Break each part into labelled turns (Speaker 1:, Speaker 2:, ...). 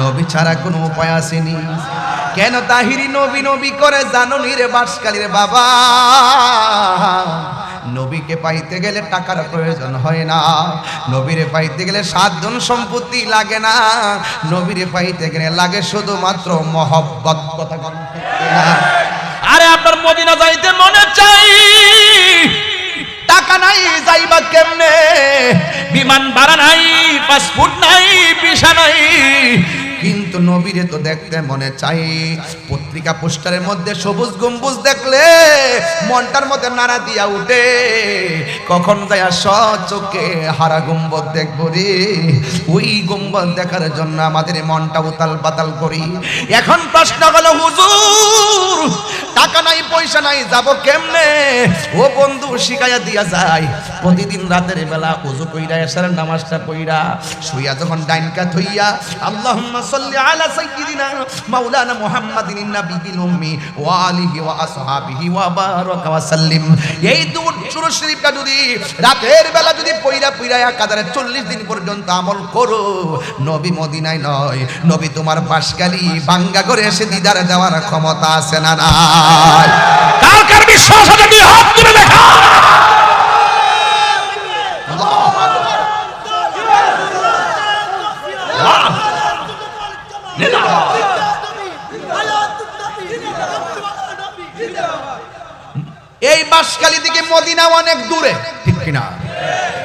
Speaker 1: নবী ছাড়া কোনো উপায় আসেনি। কেন তাহিরি নবী নবী করে জানো রে বাসকালীর বাবা? নবীকে পাইতে গেলে টাকার প্রয়োজন হয় না। নবীরে পাইতে গেলে সাতজন সম্পত্তি লাগে না। নবীরে পাইতে গেলে লাগে শুধুমাত্র মহব্বত কথা
Speaker 2: আরে আপনার মদিনা যাইতে মনে চাই।
Speaker 1: টাকা নাই যাইবা কেমনে?
Speaker 2: বিমান ভাড়া নাই পাসপোর্ট নাই ভিসা নাই।
Speaker 1: কিন্তু নবীরে তো দেখতে মনে চাই। পত্রিকা পোস্টারের মধ্যে সবুজ গম্বুজ দেখলে মনটার মধ্যে নাড়া দিয়া উঠে। কখন যায় চোখে হারা গম্বদ দেখব রে? ওই গম্বদ দেখার জন্য আমাদের মনটা উতাল পাতাল করি। এখন প্রশ্ন হলো, হুজুর, টাকা নাই, পয়সা নাই, যাব কেমনে? ও বন্ধু, শিখাইয়া দিয়া যায় প্রতিদিন রাতের বেলা উজু কইরা এসার নামাজটা পইরা, শুইয়া যখন ডাইনকা থইয়া, আল্লাহুম্মা সাল্লি আলা সাইয়্যিদিনা মাওলানা এই সুরু শরীফটা যদি রাতের বেলা যদি পইরা পইরা একাধারে 40 দিন পর্যন্ত আমল করো, নবী মদিনায় নয়। নবী তোমার বাসকালি বাঙ্গা করে এসে দিদার দেওয়ার ক্ষমতা আছে না
Speaker 2: কার বিশ্বাস আছে? দেখা?
Speaker 1: বাসকালি থেকে মদিনা অনেক দূরে। ঠিক কিনা?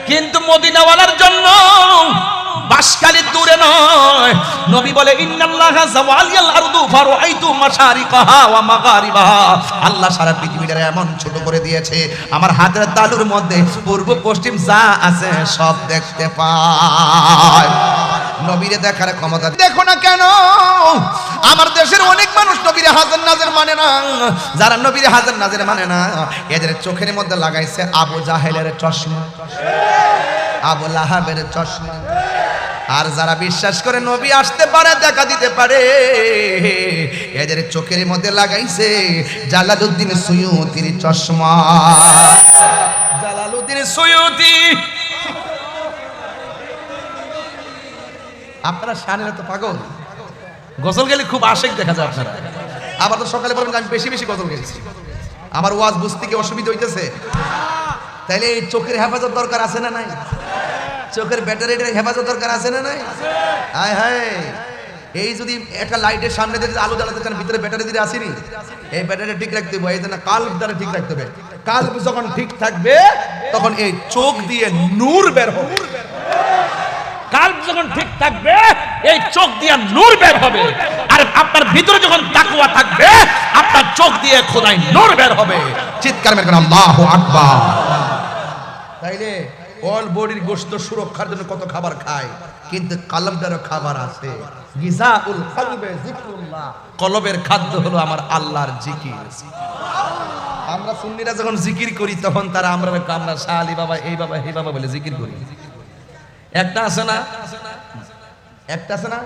Speaker 2: কিন্তু মদিনাওয়ালার জন্য বাসকালি দূরে নয়। নবী বলে, ইন্নাল্লাহা জাওয়ালিয়াল আরদু ফারাআইতু মাশারিকাহা ওয়া মাগারিবাহা।
Speaker 1: আল্লাহ সারা পৃথিবীটা এমন ছোট করে দিয়েছে, আমার হাতের তালুর মধ্যে, পূর্ব পশ্চিম যা আছে সব দেখতে পায়। নবীরে দেখার ক্ষমতা দেখো না কেন? আমার দেশের অনেক মানুষ নবীরে হাজার নাজের মানে না। যারা নবীরে হাজার নাজের মানে না, এদের চোখের মধ্যে লাগাইছে আবু জাহেলের চশমা। আবু লাহাবের চশমা। আর যারা বিশ্বাস করে নবী আসতে পারে, দেখা দিতে পারে, এদের চোখের মধ্যে লাগাইছে জালালউদ্দিন সুয়ুতির চশমা।
Speaker 2: জালালউদ্দিন সুয়ুতি
Speaker 1: আপনারা শানের তো পাগল।
Speaker 2: গোসল গেলে খুব আশেক দেখা যায় আপনারা।
Speaker 1: আবার তো সকালে বলবেন আমি বেশি বেশি গজল গেছি আমার ওয়াজ বুঝতে কি অসুবিধা হইতেছে? তাইলে এই চোখের হেফাজত দরকার আছে না নাই? চোখের ব্যাটারিটার হেফাজত দরকার আছে না নাই? হায় হায়। এই যদি একটা লাইটের সামনে দিয়ে আলো জ্বালাতে চান, ভিতরে ব্যাটারি দিয়ে আসেনি? এই ব্যাটারি ঠিক রাখতে হবে, এই জন্য কাল্প দ্বারা ঠিক রাখতে হবে। কাল্প যখন ঠিক থাকবে, তখন এই চোখ দিয়ে নূর বের হবে।
Speaker 2: কাল্প যখন ঠিক থাকবে, এই চোখ দিয়ে নূর বের হবে। আর আপনার ভিতরে যখন তাকওয়া থাকবে, আপনার চোখ দিয়ে খোদাই নূর বের হবে।
Speaker 1: চিৎকার মেরে আল্লাহ আকবার। তাইলে অল বডির গোশত সুরক্ষার জন্য কত খাবার খায়? কিন্তু কালবদারও খাবার আছে। গিজাউল কলবে জিকরুল্লাহ কলবের খাদ্য হলো আমার আল্লাহর জিকির। আমরা সুন্নিরা যখন জিকির করি, তখন তারা আমরা আমরা শাহ বাবা, এই বাবা এই বাবা বলে জিকির করি। একটা আছে না? একটা আছে না?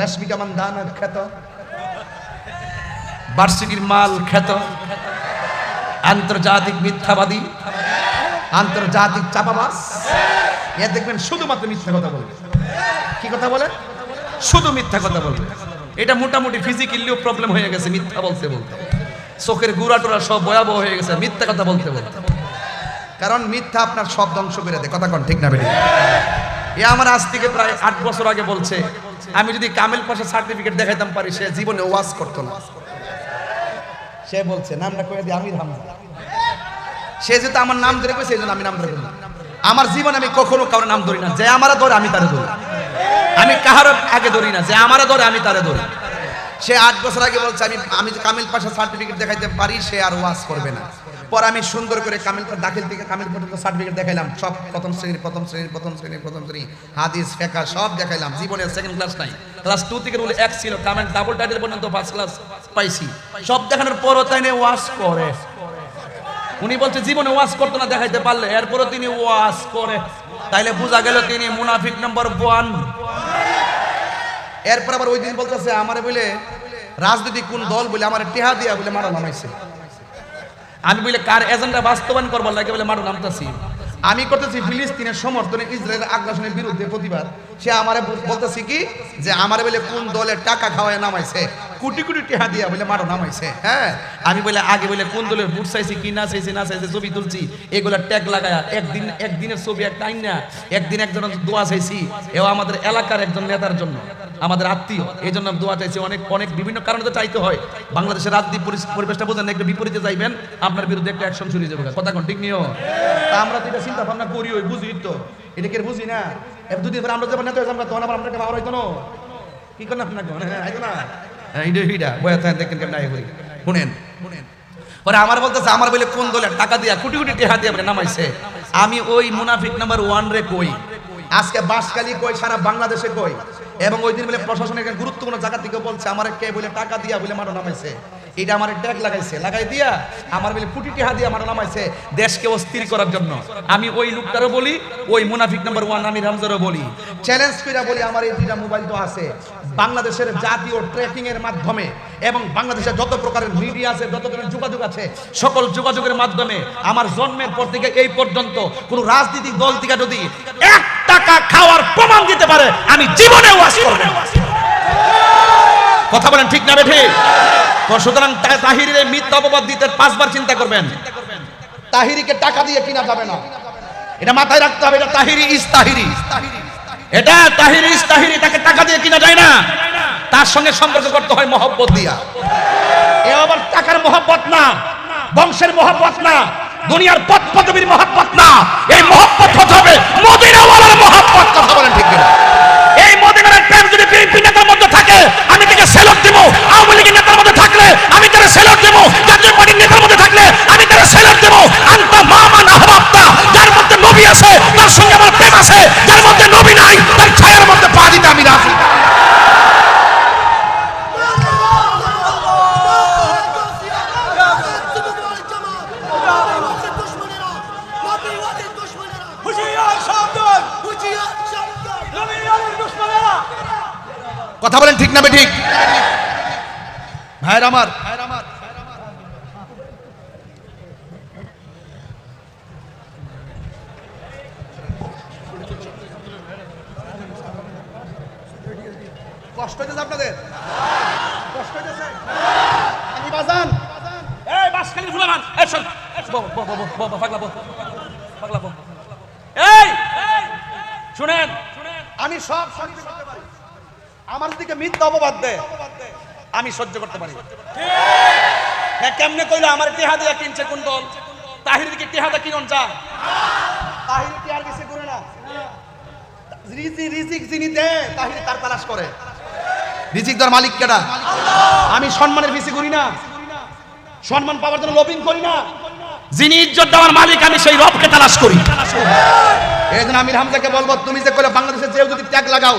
Speaker 1: রশ্মিকা মান্দান খ্যাত বার্ষিকীর মাল খ্যাত আন্তর্জাতিক মিথ্যাবাদী। আন্তর্জাতিক চাপাবাস এ দেখবেন শুধুমাত্র মিথ্যা কথা বলবে। কি কথা বলে? শুধু মিথ্যা কথা বলবে। এটা মোটামুটি ফিজিক্যালিও প্রবলেম হয়ে গেছে মিথ্যা বলতে বলতে। চোখের গুড়া টুরা সব ভয়াবহ হয়ে গেছে মিথ্যা কথা বলতে বলতে। কারণ মিথ্যা আপনার সব ধ্বংস করে দেয়। কথা কোন ঠিক না বেরিয়ে এ আমার আজ থেকে প্রায় আট বছর আগে বলছে, আমি যদি কামেল পাশে সার্টিফিকেট দেখাইতাম পারি, সে জীবনে ওয়াজ করতো না। সে বলছে, নামটা করে দিই আমির হামজা। সে যেহেতু আমার নাম ধরে সেই জন্য আমি নাম ধরে বললাম আমার জীবনে আমি কখনো কারোর নাম ধরি না, যে আমারা ধরে আমি তারে ধরি। আমি কাহারও আগে ধরি না, যে আমারা ধরে আমি তারে ধরি। সে আট বছর আগে বলছে, আমি আমি কামিল পাশা সার্টিফিকেট দেখাইতে পারি, সে আর ওয়াজ করবে না। পর আমি সুন্দর করে কামিল দাখিল থেকে কামিল পর্যন্ত সার্টিফিকেট দেখাইলাম। সব প্রথম শ্রেণির প্রথম শ্রেণির প্রথম শ্রেণির প্রথম শ্রেণি। হাদিস ফেকা সব দেখাইলাম। জীবনের সেকেন্ড ক্লাস নাই। ক্লাস টু থেকে রুল এক ছিল। কামেল ডাবল টাইটেল পর্যন্ত ফার্স্ট ক্লাস পাইছি। সব দেখানোর পরও তাই ওয়াজ করে। উনি বলছে, জীবনে ওয়াশ করতো না, দেখাইতে পারলে। এরপরও তিনি ওয়াশ করে। তাইলে বোঝা গেল তিনি মুনাফিক নম্বর ওয়ান এরপর আবার ওই দিন বলতেছে, আমার বলে রাজনীতি কোন দল বলে আমার টেহা দিয়া বলে মারা নামাইছে আমি বলে, কার এজেন্ডা বাস্তবায়ন করবার লাগে বলে মারু নামতাছি? আমি করতেছি ফিলিস্তিনের সমর্থনে ইসরায়েলের আগ্রাসনের বিরুদ্ধে প্রতিবাদ। সে আমারে বলতেছি কি? যে আমারে বলে কোন দলের টাকা খাওয়ায় নামাইছে? কোটি কোটি টাকা দিয়া বলে মারো, নামাইছে। হ্যাঁ? আমি বলে আগে বলে কোন দলের ভোট চাইছি, কি না চাইছি না চাইছি ছবি তুলছি, এগুলা ট্যাগ লাগায়া একদিন, একদিনের ছবি একটা আইন না, একদিন একজন দোয়া চাইছি, এও আমাদের এলাকার একজন নেতার জন্য, আমাদের আত্মীয় এই জন্য দোয়া চাইছি, অনেক অনেক বিভিন্ন কারণে তো চাইতে হয়। বাংলাদেশের রাজনীতি পরিবেশটা বোঝেন একটু বিপরীতে যাইবেন, আপনার বিরুদ্ধে একটা অ্যাকশন হয়ে যাবে। কথা কোন, ঠিক নিও? তা আমরা তো এটা চিন্তা ভাবনা করি, ওই বুঝি তো। এটা কে বুঝি না? দুদিন পরে আমরা যখন নেতা আমরা তখন আবার আপনাকে ভালো হইতো না। কি করেন আপনাকে হ্যাঁ আইতো না। পরে আমার বলতেছে, আমার বলে কোন দলের টাকা দিয়া, কোটি কোটি টাকা দিয়ে নামাইছে। আমি ওই মুনাফিক নাম্বার ওয়ান রে কই। আজকে বাঁশখালী কই, সারা বাংলাদেশে কই। এবং ওই দিন বলে প্রশাসনের গুরুত্বপূর্ণ জায়গা থেকে বলছে, আমার কে বলে টাকা দিয়া বলে মারো নামাইছে। এটা আমার ট্যাগ লাগাইছে, লাগাই দিয়া আমার বলে কোটি টাকা দিয়া আমার নামাইছে দেশকে অস্থির করার জন্য। আমি ওই লোকটারও বলি, ওই মুনাফিক নাম্বার ওয়ান আমি রামজারও বলি। চ্যালেঞ্জ করে বলি, আমার এই দুইটা মোবাইল তো আছে। বাংলাদেশের জাতীয় ট্র্যাকিং এর মাধ্যমে এবং বাংলাদেশের যত প্রকারের মিডিয়া আছে, যত ধরনের যোগাযোগ আছে, সকল যোগাযোগের মাধ্যমে আমার জন্মের পর থেকে এই পর্যন্ত কোন রাজনৈতিক দল থেকে যদি এক টাকা খাওয়ার প্রমাণ দিতে পারে, আমি জীবনে ওয়াজ করব। কথা বলেন ঠিক না বেঠে? তো সুতরাং তাহিরের এই মিথ্যা অপবাদ দিতে পাঁচবার চিন্তা করবেন। তাহিরিকে টাকা দিয়ে কিনা যাবে না। এটা মাথায় রাখতে হবে এটা তাহিরি ইস তাহিরি। এটা তাহিরি ইস তাহিরি তাকে টাকা দিয়ে কিনা যায় না। তার সঙ্গে সম্পর্ক করতে হয় মহব্বত দিয়া। এ আবার টাকার মহব্বত না বংশের মহব্বত না দুনিয়ার পথ পদবীর মহব্বত না। এই মহব্বত হতে হবে মদিনাওয়ালার মহব্বত কথা বলেন ঠিক এই মদিনার প্রেম যদি বিএনপি নেতার মধ্যে থাকে আমি সেলট দেব। আওয়ামী লীগের নেতার মধ্যে থাকলে আমি তারা সেলট দেব। জাতীয় পার্টির নেতার মধ্যে থাকলে আমি তাকে সেলট দেব। আন্তা মামান আহবাবতা, যার মধ্যে নবী আছে, তার সঙ্গে আমার প্রেম আছে, যার মধ্যে নবী নাই, তার ছায়ার কথা বলেন ঠিক না ঠিক ভাইয়ের আমার। কষ্ট হইতেছে আপনাদের? কষ্ট হইতেছে? আমি বাজান।
Speaker 2: এই বাসখালী ফুলামান এই শোন। পাগলা। এই শুনেন।
Speaker 1: আমি সব পারি আমার দিকে মিথ্যা অপবাদ দেয় আমি সহ্য করতে পারি।
Speaker 2: হ্যাঁ কেমনে কইলো? আমার টেহা দিয়া কিনছে কোন দল? তাহির দিকে টেহাটা কিনন যা।
Speaker 1: তাহির কি আর কিছু করে না? রিজি রিজিক যিনি দেয় তাহির তার তালাশ করে। রিজিক দেওয়ার মালিক কেডা? আমি সম্মানের বেশি করি না। সম্মান পাওয়ার জন্য লবিং করি না।
Speaker 2: যিনি ইজ্জত দেওয়ার মালিক আমি সেই রবকে তালাশ করি।
Speaker 1: এই জন্য আমির হামজাকে বলব তুমি যে কইলে বাংলাদেশে যেও যদি ট্যাগ লাগাও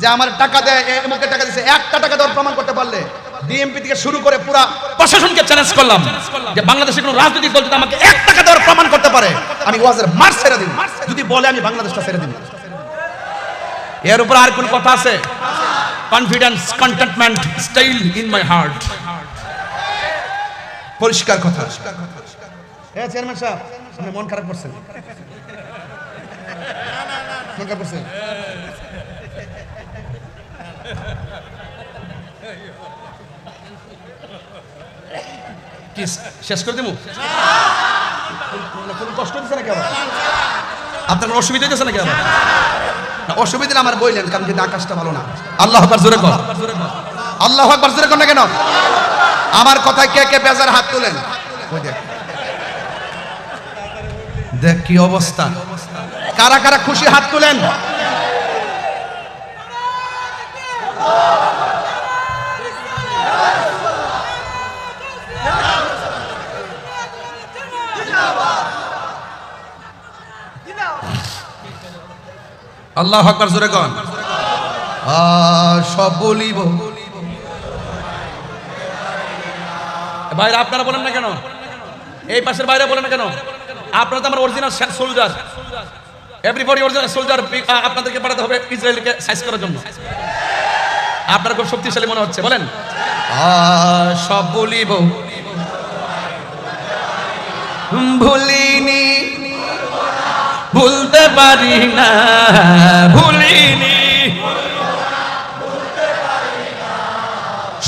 Speaker 1: যে আমার টাকা দেয়, এ টাকা দিছে, একটা টাকা দেওয়ার প্রমাণ করতে পারলে ডিএমপি থেকে শুরু করে পুরা
Speaker 2: প্রশাসনকে চ্যালেঞ্জ করলাম যে বাংলাদেশে কোনো রাজনৈতিক দল যদি আমাকে
Speaker 1: এক টাকা দেওয়ার প্রমাণ করতে পারে, আমি ওয়াজের মার ছেড়ে দিব। যদি বলে, আমি বাংলাদেশটা ছেড়ে দিব।
Speaker 2: এর উপর আর কোন কথা আছে? Confidence contentment style in my heart
Speaker 1: পরিষ্কার কথা। হ্যাঁ চেয়ারম্যান সাহেব, আপনি মন খারাপ করছেন? মন খারাপ করছেন?
Speaker 2: শেষ করে দেবো?
Speaker 1: কষ্ট দিচ্ছে না কেন
Speaker 2: আপনার অসুবিধা
Speaker 1: না, অসুবিধা আমার কারণ কিন্তু আকাশটা ভালো না।
Speaker 2: আল্লাহ জোরে কর।
Speaker 1: আল্লাহ জোরে কর না কেন? আমার কথায় কে কে বেজার হাত তোলেন? দেখ কি অবস্থা। কারা কারা খুশি হাত তুলেন?
Speaker 2: আল্লাহ আকবার জোরে কর
Speaker 1: আ, সব বলিব।
Speaker 2: বাইরে আপনারা বলেন না কেন? এই পাশের বাইরে বলেন না কেন? আপনারা তো আমার original soldier everybody original soldier আপনাদেরকে পাঠাতে হবে ইসরায়েলকে সাইজ করার জন্য। আপনারা খুব শক্তিশালী মনে হচ্ছে, বলেন।
Speaker 1: সব বলিব। ভুলিনি,
Speaker 2: ভুলতে পারি না, ভুলিনি।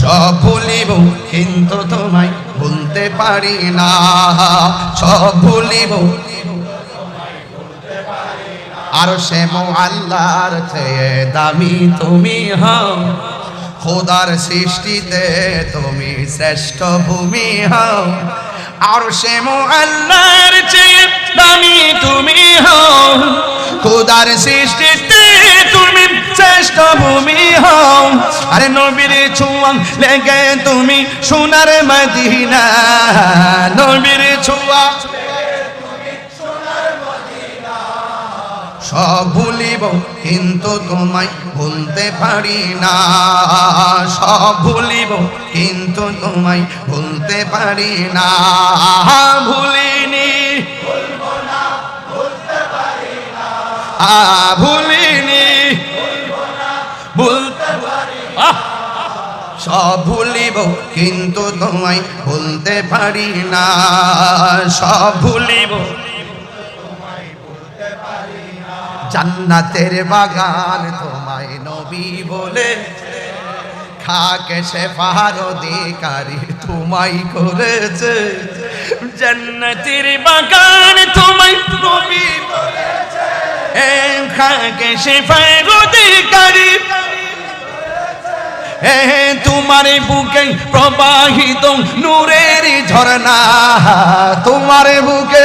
Speaker 1: সব ভুলিব কিন্তু তোমায় ভুলতে পারি না। সব ভুলিব আর সে আল্লাহর চেয়ে দামি তুমি হও। খোদার সৃষ্টিতে তুমি শ্রেষ্ঠ ভূমি হও। আর সে আল্লাহর চেয়ে দামি তুমি হও। খোদার সৃষ্টিতে তুমি শ্রেষ্ঠ ভূমি হও। আরে নবীর ছোঁয়া লেগে তুমি সোনার মদিনা। নবীর ছোঁয়া সব ভুলিব, কিন্তু তোমায় ভুলতে পারি না। সব ভুলিব, কিন্তু তোমায় ভুলতে পারি না। ভুলিনি ভুলিনি! সব ভুলিব, কিন্তু তোমায় ভুলতে পারি না। সব ভুলিব জান্নাতের বাগান তোমায় নবী বলে। খাকে সে পাহাড় অধিকারী তোমায় করেছে।
Speaker 2: জান্নাতের বাগান তোমায় নবী এ খাকে সে অধিকারী
Speaker 1: এ তোমার বুকে প্রবাহিত নূরের ঝর্ণা। তোমার বুকে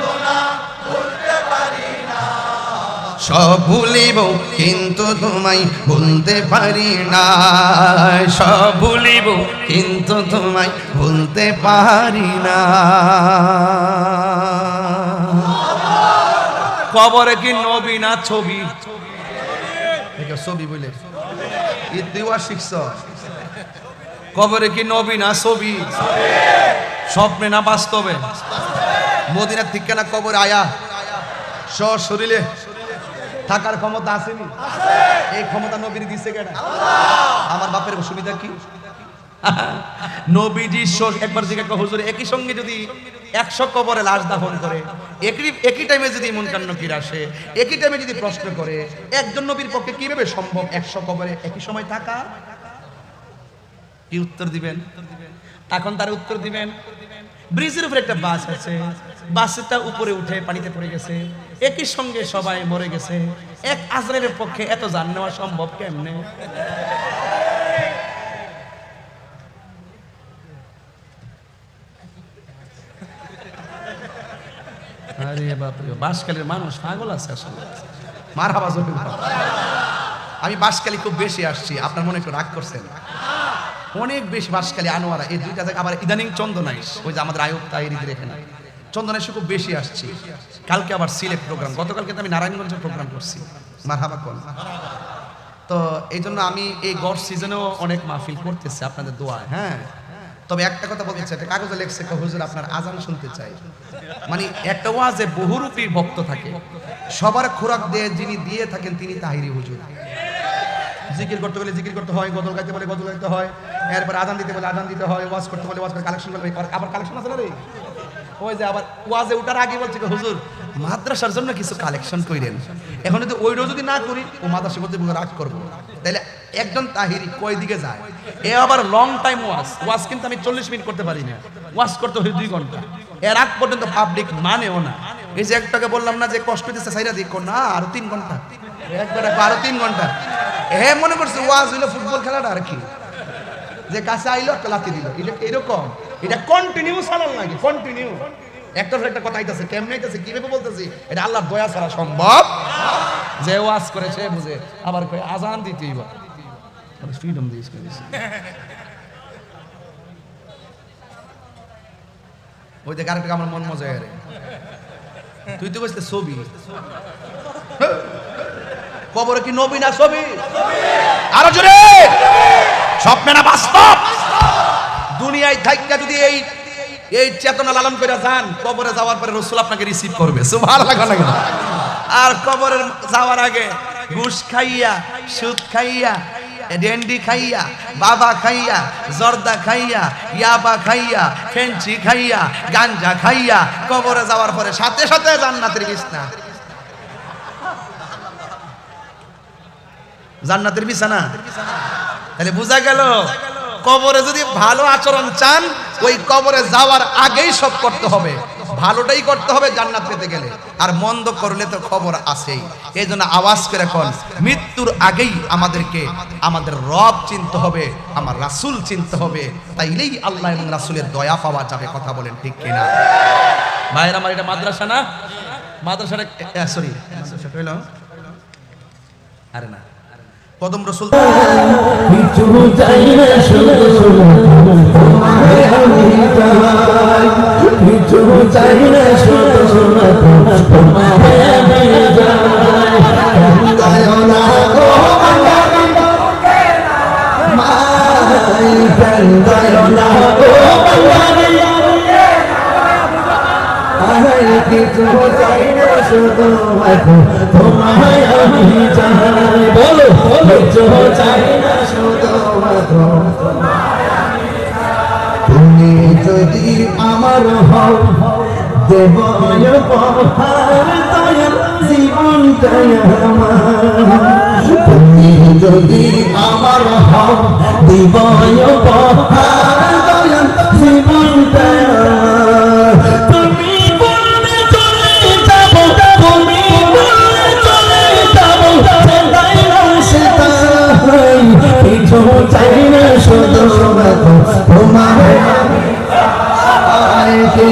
Speaker 1: সব ভুলিব কিন্তু তোমায় ভুলতে পারি না। সব ভুলিব কিন্তু তোমায় ভুলতে পারি না।
Speaker 2: কবরে কি নবী না ছবি?
Speaker 1: ছবি বলে। দেওয়া শিখছ।
Speaker 2: কবরে কি নবী না ছবি? স্বপ্নে না বাস্তবে?
Speaker 1: মদিনার ঠিকানা কবর আয়া। সর শরীরে। থাকার ক্ষমতা আসেনি? এই ক্ষমতা নবীর দিছে কেন আমার বাপের সুবিধা কি?
Speaker 2: একই সঙ্গে যদি একশো একই টাইমে যদি আসে,
Speaker 1: একই টাইমে যদি প্রশ্ন করে, একজন নবীর পক্ষে কীভাবে সম্ভব একশো একই সময় থাকা?
Speaker 2: উত্তর দিবেন? এখন তার উত্তর দিবেন। ব্রিজের উপরে একটা বাস আছে। বাসটা উপরে উঠে পানিতে পড়ে গেছে। একই সঙ্গে সবাই মরে গেছে। এক আজরাইলের পক্ষে এত জান নেওয়া সম্ভব কেমনে? আরে বাপরে বাসকালের মানুষ পাগল আছে আসলে।
Speaker 1: মার হাবা জরুরি আমি বাসকালি খুব বেশি আসছি, আপনার মনে একটু রাগ করছেন। অনেক বেশি বাসকালি আনোয়ারা, এই দুইটা আবার ইদানিং চন্দনাইশ, ওই যে আমাদের আয়ুব তাহিরিদের এখানে। চন্দনাইশে খুব বেশি আসছি। কালকে আবার সিলেট প্রোগ্রাম গতকালকে তো আমি নারায়ণগঞ্জে প্রোগ্রাম করছি। মার হাবা কল। তো এই জন্য আমি এই গড় সিজনেও অনেক মাহফিল করতেছি আপনাদের দোয়ায়। হ্যাঁ? তবে একটা কথা বলতে চাই কাগজে লেখছে হুজুর আপনার আজান শুনতে চাই। মানে একটা ওয়াজে বহুরূপী ভক্ত থাকে। সবার খোরাক দিয়ে যিনি দিয়ে থাকেন, তিনি তাহিরি হুজুর। জিকির করতে বলে জিকির করতে হয়, গজল গাইতে বলে গজল গাইতে হয়, এরপর আদান দিতে বলে আদান দিতে হয়, ওয়াজ করতে বলে ওয়াজ করে কালেকশন হয় আবার কালেকশন আছে না রে? ওই যে আবার ওয়াজে উঠার আগে বলছে হুজুর, মাদ্রাসার জন্য কিছু কালেকশন কইরেন। এখন যদি ওই যদি না করি, ও মাদ্রাসা করতে রাগ করব। তাহলে একজন তাহিরি কয় দিকে যায়?
Speaker 2: এ আবার লং টাইম ওয়াজ। ওয়াজ কিন্তু আমি চল্লিশ মিনিট করতে পারি না। ওয়াজ করতে হয় দুই ঘণ্টা।
Speaker 1: এর আগ পর্যন্ত পাবলিক মানেও না। এই যে একটাকে বললাম না যে, কষ্ট দিচ্ছে সাইরা দিক। না, আরও তিন ঘণ্টা। একবার আরও তিন ঘণ্টা। হে মনে করছে, ওয়াজ হইল ফুটবল খেলাটা আর কি? যে কাছে আইলো, একটা লাথি দিল। এটা এরকম? এটা কন্টিনিউ চালান লাগে কন্টিনিউ একটা একটা কথা আইতাছে, কেমনে আইতাছে, কীভাবে বলতেছি? এটা দয়া ছাড়া সম্ভব?
Speaker 2: যে ওয়াজ করে সে বুঝে। আবার আজান ফ্রিডম
Speaker 1: ওই আমার মন মজা তুই তো বলছিস ছবি। কবরে কি নবী না ছবি। আরও জোরে! স্বপ্নে না বাস্তব। দুনিয়ায় থাইকা যদি এই এই চেতনা লালন করে যান, কবরে যাওয়ার পরে রসুল আপনাকে রিসিভ করবে। ভালো লাগা লাগে আর কবরে যাওয়ার আগে ঘুষ খাইয়া, সুদ খাইয়া, ডেন্ডি খাইয়া, বাবা খাইয়া, জর্দা খাইয়া, ইয়াবা খাইয়া, ফেঞ্চি খাইয়া, গাঞ্জা খাইয়া, কবরে যাওয়ার পরে সাথে সাথে জান্নাতের বিছনা। জান্নাতের বিছানা। তাহলে বোঝা গেল, কবরে যদি ভালো আচরণ চান, ওই কবরে যাওয়ার আগেই সব করতে হবে। ভালোটাই করতে হবে জান্নাত পেতে গেলে। আর মন্দ করলে তো খবর আসেই এই জন্য আওয়াজ করে এখন মৃত্যুর আগেই আমাদেরকে আমাদের রব চিনতে হবে, আমার রাসূল চিনতে হবে। তাইলেই আল্লাহ এবং রাসূলের দয়া পাওয়া যাবে, কথা বলেন ঠিক কিনা?
Speaker 2: ভাইয়ের, আমার এটা মাদ্রাসা না? মাদ্রাসাটা
Speaker 1: সরি আরে না। কদম রসুল
Speaker 3: চাই না আমি চাই কিছু চাই না শুধু তোমায় আমি চাই বলো কিছু চাই না শুধু তুমি যদি আমার হও জীবনটাই আমার তুমি যদি আমার হও দিবয়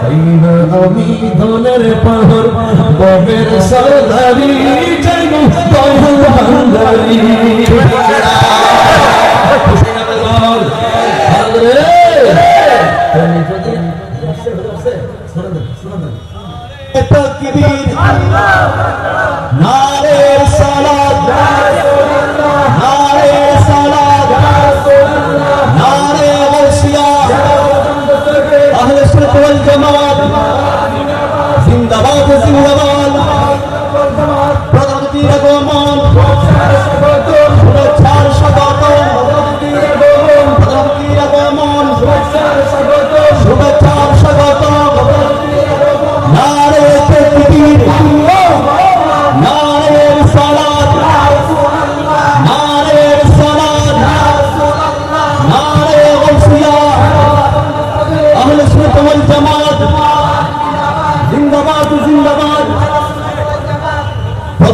Speaker 3: তোমায় আমি ধনের পাহর যাইব দয়াল ভান্ডারি। নারে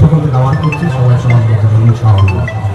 Speaker 3: সকলকে দাওয়াত করছি। সবাই সমাজ ইনশাআল্লাহ